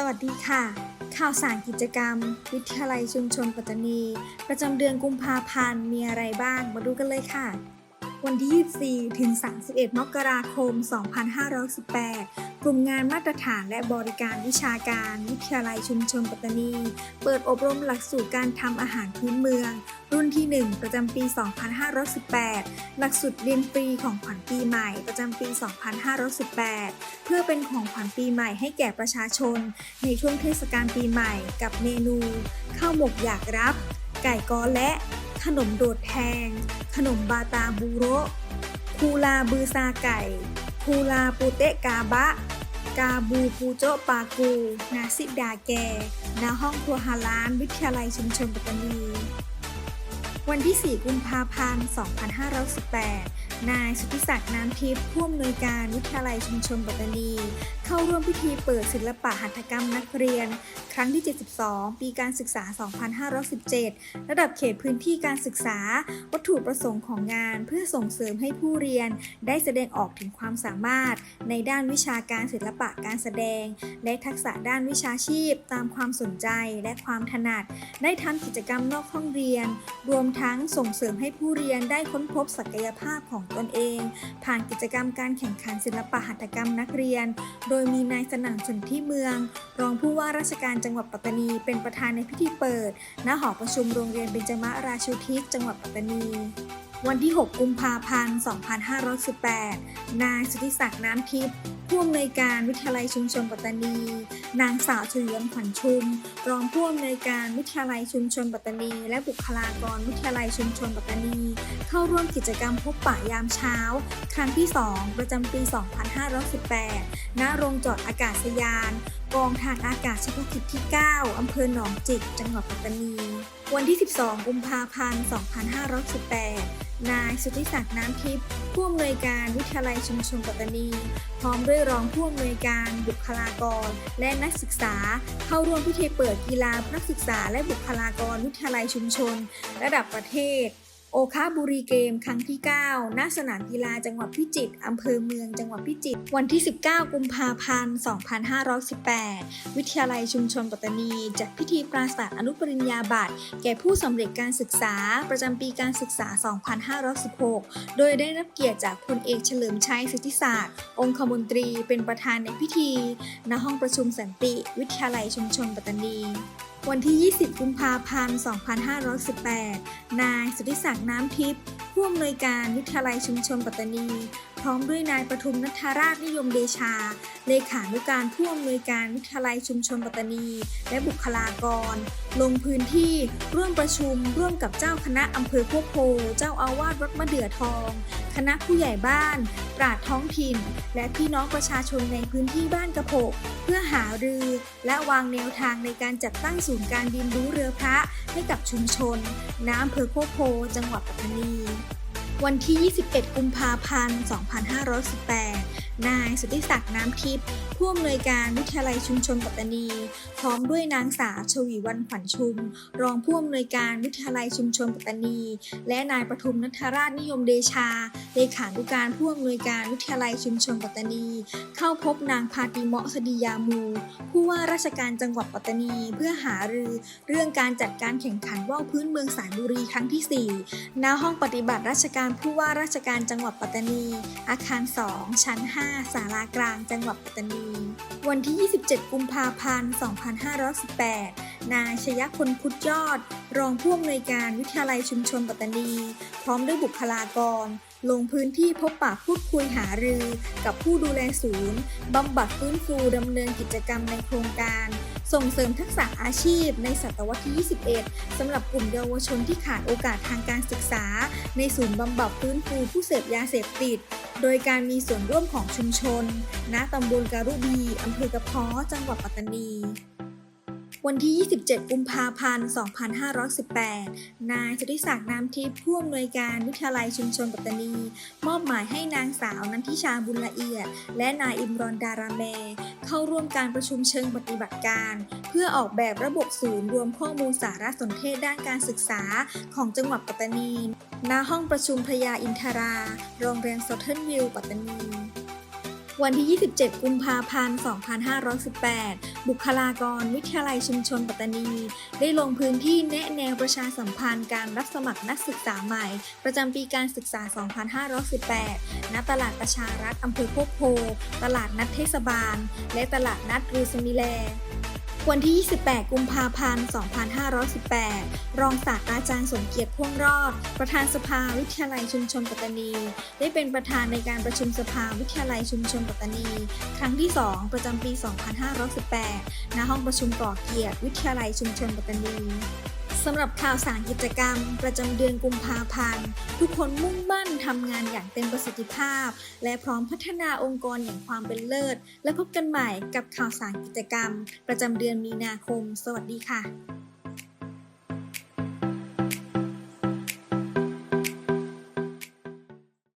สวัสดีค่ะ ข่าวสารกิจกรรม วิทยาลัยชุมชนปัตตานี ประจำเดือนกุมภาพันธ์มีอะไรบ้าง มาดูกันเลยค่ะ วันที่ 24 ถึง 31 มกราคม 2518 ลุ่มงานมาตรฐานและบริการวิชาการวิทยาลัยชุมชนปัตตานี เปิดอบรมหลักสูตรการทำอาหารพื้นเมือง รุ่นที่ 1 ประจำปี 2518 หลักสูตรเรียนฟรีของขวัญปีใหม่ประจำปี 2518 เพื่อเป็นของขวัญปีใหม่ให้แก่ประชาชน ในช่วงเทศกาลปีใหม่ กับเมนู ข้าวหมกอยากรับ ไก่กอและขนมโดดแทง ขนมบาตาบูโรคูลาบือซาไก่คูลาปูเตะกาบะ กาบูปูโจปากู นาซิดาแกณห้องครัวฮาลาน วิทยาลัยชุมชนปัตตานี วันที่ 4 กุมภาพันธ์ 2518 นายสุทธิศักดิ์น้ำทิพย์ผู้อำนวยการวิทยาลัยชุมชนปัตตานี เข้าร่วมพิธีเปิดศิลปะหัตถกรรมนักเรียน รั้งที่ 72 ปีการศึกษา 2517 ระดับเขตพื้นที่การศึกษา วัตถุประสงค์ของงาน เพื่อส่งเสริมให้ผู้เรียน ได้แสดงออกถึงความสามารถ ในด้านวิชาการศิลปะการแสดง และทักษะด้านวิชาชีพ ตามความสนใจและความถนัด ได้ทำกิจกรรมนอกห้องเรียน รวมทั้งส่งเสริมให้ผู้เรียนได้ค้นพบศักยภาพของตนเอง ผ่านกิจกรรมการแข่งขันศิลปะหัตถกรรมนักเรียน โดยมีนายสนั่นสนที่เมือง รองผู้ว่าราชการจังังหวัดปัตตานี เป็นประธานในพิธีเปิด ณ หอประชุมโรงเรียนเบญจมราชูทิศ จังหวัดปัตตานี วันที่ 6 กุมภาพันธ์ 2518 นายสุธิศักดิ์น้ำทิพย์ผู้อำนวยการวิทยาลัยชุมชนปัตตานี นางสาวชยวนขวัญชุม รองผู้อำนวยการวิทยาลัยชุมชนปัตตานี และบุคลากรวิทยาลัยชุมชนปัตตานี เข้าร่วมกิจกรรมพบปะยามเช้า ครั้งที่ 2 ประจำปี 2518 ณ โรงจอดอากาศยาน กองทางอากาศเฉพาะกิจที่ 9 อำเภอหนองจิก จังหวัดปัตตานี วันที่ 12 กุมภาพันธ์ 2518 นายสุทธิศักดิ์น้ำทิพย์ผู้อำนวยการวิทยาลัยชุมชนปัตตานี พร้อมด้วยรองผู้อำนวยการบุคลากร และนักศึกษา เข้าร่วมพิธีเปิดกีฬานักศึกษาและบุคลากรวิทยาลัยชุมชน ระดับประเทศ โอคาบุรีเกมครั้งที่ 9 ณ สนามกีฬาจังหวัดพิจิตร อำเภอเมือง จังหวัดพิจิตร วันที่ 19 กุมภาพันธ์ 2518 วิทยาลัยชุมชนปัตตานี จัดพิธีปราศาสตร์อนุปริญญาบัตร แก่ผู้สำเร็จการศึกษา ประจำปีการศึกษา 2516 โดยได้รับเกียรติจากพลเอกเฉลิมชัยสิทธิศาสตร์ องคมนตรี เป็นประธานในพิธี ณ ห้องประชุมสันติ วิทยาลัยชุมชนปัตตานี วันที่ 20 กุมภาพันธ์ 2518 นายสุทธิศักดิ์น้ำทิพย์ผู้อำนวยการวิทยาลัยชุมชนปัตตานี พร้อมด้วยนายประทุมนัทธราชนิยมเดชา เลขานุการผู้อำนวยการวิทยาลัยชุมชนปัตตานี และบุคลากร ลงพื้นที่ร่วมประชุมร่วมกับเจ้าคณะอำเภอโคกโพ เจ้าอาวาสวัดมะเดื่อทอง คณะผู้ใหญ่บ้าน ปราดท้องถิ่น และพี่น้องประชาชนในพื้นที่บ้านกระโพกเพื่อหารือ และวางแนวทางในการจัดตั้งศูนย์การเรียนรู้เรือพระให้กับชุมชนณอำเภอโคกโพ จังหวัดปัตตานี วันที่ 21 กุมภาพันธ์ 2518 นายสุทธิศักดิ์น้ำทิพย์ผู้อำนวยการวิทยาลัยชุมชนปัตตานี พร้อมด้วยนางสาวชวีวันขวัญชุม รองผู้อำนวยการวิทยาลัยชุมชนปัตตานี และนายประทุมนัทราชนิยมเดชา เลขานุการผู้อำนวยการวิทยาลัยชุมชนปัตตานี เข้าพบนางพาติเมาะสดียามู ผู้ว่าราชการจังหวัดปัตตานี เพื่อหารือเรื่องการจัดการแข่งขันว่าวพื้นเมืองสายบุรีครั้งที่ 4 ณห้องปฏิบัติราชการผู้ว่าราชการจังหวัดปัตตานี อาคาร 2 ชั้น 5ศาลากลางจังหวัดปัตตานี วันที่ 27 กุมภาพันธ์ 2518 นายชยพลพุทธยอด รองผู้อำนวยการวิทยาลัยชุมชนปัตตานี พร้อมด้วยบุคลากร ลงพื้นที่พบปะพูดคุยหารือ กับผู้ดูแลศูนย์บำบัดฟื้นฟูดำเนินกิจกรรมในโครงการ ส่งเสริมทักษะอาชีพในศตวรรษที่ 21 สำหรับกลุ่มเยาวชนที่ขาดโอกาสทางการศึกษา ในศูนย์บำบัดฟื้นฟูผู้เสพยาเสพติดโดยการมีส่วนร่วมของชุมชน ณ ตำบลการุบี อำเภอกระเพาะ จังหวัดปัตตานี วันที่ 27 กุมภาพันธ์ 2518 นายสุทธิศักดิ์น้ำทิพย์ผู้อำนวยการวิทยาลัยชุมชนปัตตานี มอบหมายให้นางสาวนันทิชาบุญละเอียด และนายอิมรอนดาราแมเข้าร่วมการประชุมเชิงปฏิบัติการ เพื่อออกแบบระบบศูนย์รวมข้อมูลสารสนเทศด้านการศึกษาของจังหวัดปัตตานี ณ ห้องประชุมพระยาอินทรา โรงแรมโซเทิร์นวิว ปัตตานี วันที่ 27 กุมภาพันธ์ 2518 บุคลากรวิทยาลัยชุมชนปัตตานี ได้ลงพื้นที่แนะแนวประชาสัมพันธ์การรับสมัครนักศึกษาใหม่ ประจำปีการศึกษา 2518 ณ ตลาดประชารัฐอำเภอโคกโพ ตลาดนัดเทศบาล และตลาดนัดรูสมิแล วันที่ 28 กุมภาพันธ์ 2518 รองศาสตราจารย์สมเกียรติพ่วงรอด ประธานสภาวิทยาลัยชุมชนปัตตานี ได้เป็นประธานในการประชุมสภาวิทยาลัยชุมชนปัตตานี ครั้งที่ 2 ประจำปี 2518 ณ ห้องประชุมก่อเกียรติวิทยาลัยชุมชนปัตตานีำหรับข่าวสารกิจกรรม ประจำเดือนกุมภาพันธ์ ทุกคนมุ่งมั่นทำงานอย่างเต็มประสิทธิภาพ และพร้อมพัฒนาองค์กรอย่างความเป็นเลิศ และพบกันใหม่กับข่าวสารกิจกรรม ประจำเดือนมีนาคม สวัสดีค่ะ